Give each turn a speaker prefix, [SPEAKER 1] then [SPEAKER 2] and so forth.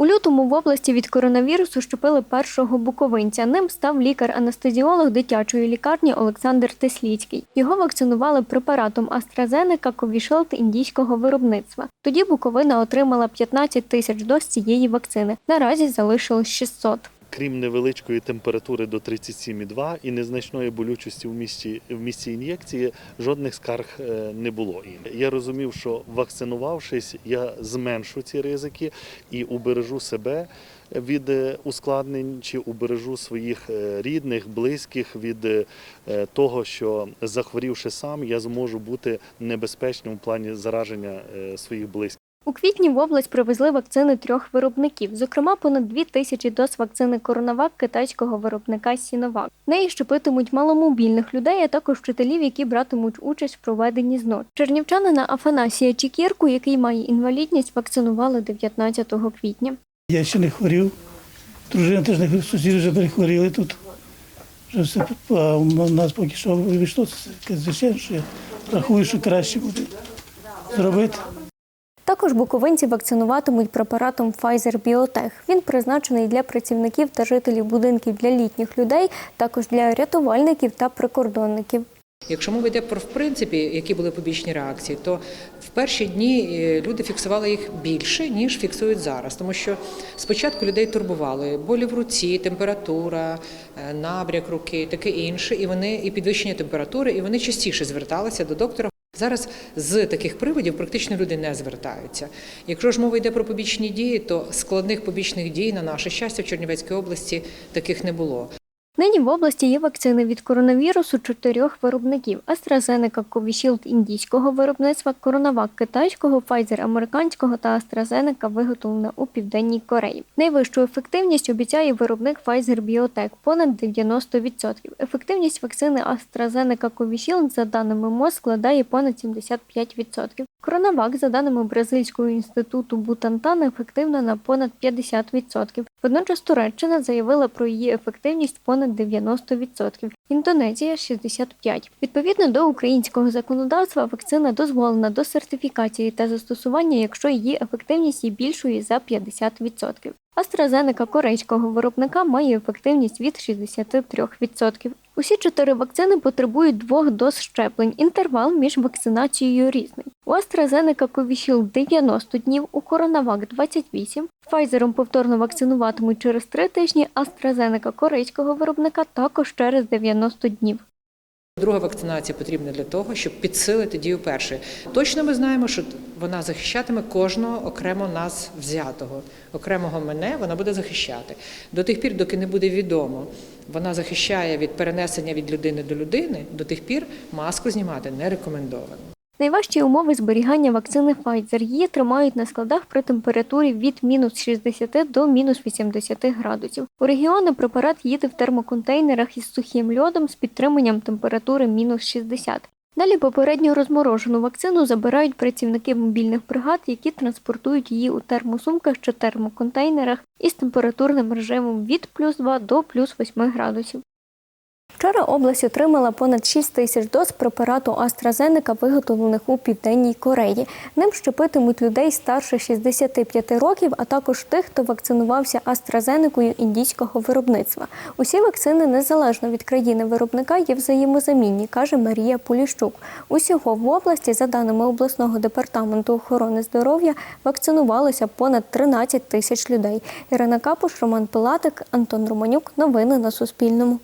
[SPEAKER 1] У лютому в області від коронавірусу щепили першого буковинця. Ним став лікар-анестезіолог дитячої лікарні Олександр Тесліцький. Його вакцинували препаратом AstraZeneca Covishield індійського виробництва. Тоді Буковина отримала 15 тисяч доз цієї вакцини. Наразі залишилось 600.
[SPEAKER 2] Крім невеличкої температури до 37,2 і незначної болючості в місці, в місці ін'єкції, жодних скарг е, не було. Я розумів, що вакцинувавшись, я зменшу ці ризики і убережу себе від е, ускладнень чи убережу своїх е, рідних, близьких від того, що захворівши сам, я зможу бути небезпечним в плані зараження своїх близьких.
[SPEAKER 1] У квітні в область привезли вакцини трьох виробників, зокрема понад дві тисячі доз вакцини Коронавак китайського виробника Сіновак. Неї щепитимуть маломобільних людей, а також вчителів, які братимуть участь в проведенні ЗНО. Чернівчанина Афанасія Чікірку, який має інвалідність, вакцинували 19 квітня.
[SPEAKER 3] Я ще не хворів. Дружина теж не хворів, сусіди вже перехворіли тут. Вже все, а у нас поки що вийшло, звичайно, що я рахую, що краще буде зробити.
[SPEAKER 1] Також буковинці вакцинуватимуть препаратом Pfizer Biotech. Він призначений для працівників та жителів будинків для літніх людей, також для рятувальників та прикордонників.
[SPEAKER 4] Якщо мова йде про в принципі, які були побічні реакції, то в перші дні е, люди фіксували їх більше ніж фіксують зараз, тому що спочатку людей турбували болі в руці, температура, е, набряк руки, таке інше, і вони і підвищення температури, і вони частіше зверталися до доктора. Зараз з таких приводів практично люди не звертаються. Якщо ж мова йде про побічні дії, то складних побічних дій на наше щастя в Чернівецькій області таких не було.
[SPEAKER 1] Нині в області є вакцини від коронавірусу чотирьох виробників: AstraZeneca Covishield індійського виробництва, Коронавак китайського, Pfizer американського та AstraZeneca виготовлена у Південній Кореї. Найвищу ефективність обіцяє виробник Pfizer Biotech – понад 90%. Ефективність вакцини AstraZeneca Covishield, за даними МОЗ, складає понад 75%. Коронавак, за даними Бразильського інституту Бутантан, ефективна на понад 50%. Водночас Туреччина заявила про її ефективність понад 90%, Індонезія 65%. Відповідно до українського законодавства, вакцина дозволена до сертифікації та застосування, якщо її ефективність є більшою за 50%. AstraZeneca корейського виробника має ефективність від 63%. Усі чотири вакцини потребують двох доз щеплень. Інтервал між вакцинацією різний. У AstraZeneca Covishield 90 днів, у Coronavac 28. Pfizer повторно вакцинуватимуть через 3 тижні, AstraZeneca корейського виробника також через 90 днів.
[SPEAKER 4] Друга вакцинація потрібна для того, щоб підсилити дію першої. Точно ми знаємо, що вона захищатиме кожного окремо нас взятого. Окремого мене вона буде захищати. До тих пір, доки не буде відомо, вона захищає від перенесення від людини до людини, до тих пір маску знімати не рекомендовано.
[SPEAKER 1] Найважчі умови зберігання вакцини Pfizer. Її тримають на складах при температурі від мінус 60 до мінус 80 градусів. У регіони препарат їде в термоконтейнерах із сухим льодом з підтриманням температури мінус 60. Далі попередньо розморожену вакцину забирають працівники мобільних бригад, які транспортують її у термосумках чи термоконтейнерах із температурним режимом від плюс 2 до плюс 8 градусів. Вчора область отримала понад 6 тисяч доз препарату AstraZeneca, виготовлених у Південній Кореї. Ним щепитимуть людей старше 65 років, а також тих, хто вакцинувався AstraZeneca індійського виробництва. Усі вакцини, незалежно від країни виробника, є взаємозамінні, каже Марія Поліщук. Усього в області, за даними обласного департаменту охорони здоров'я, вакцинувалося понад 13 тисяч людей. Ірина Капуш, Роман Пилатик, Антон Романюк. Новини на Суспільному.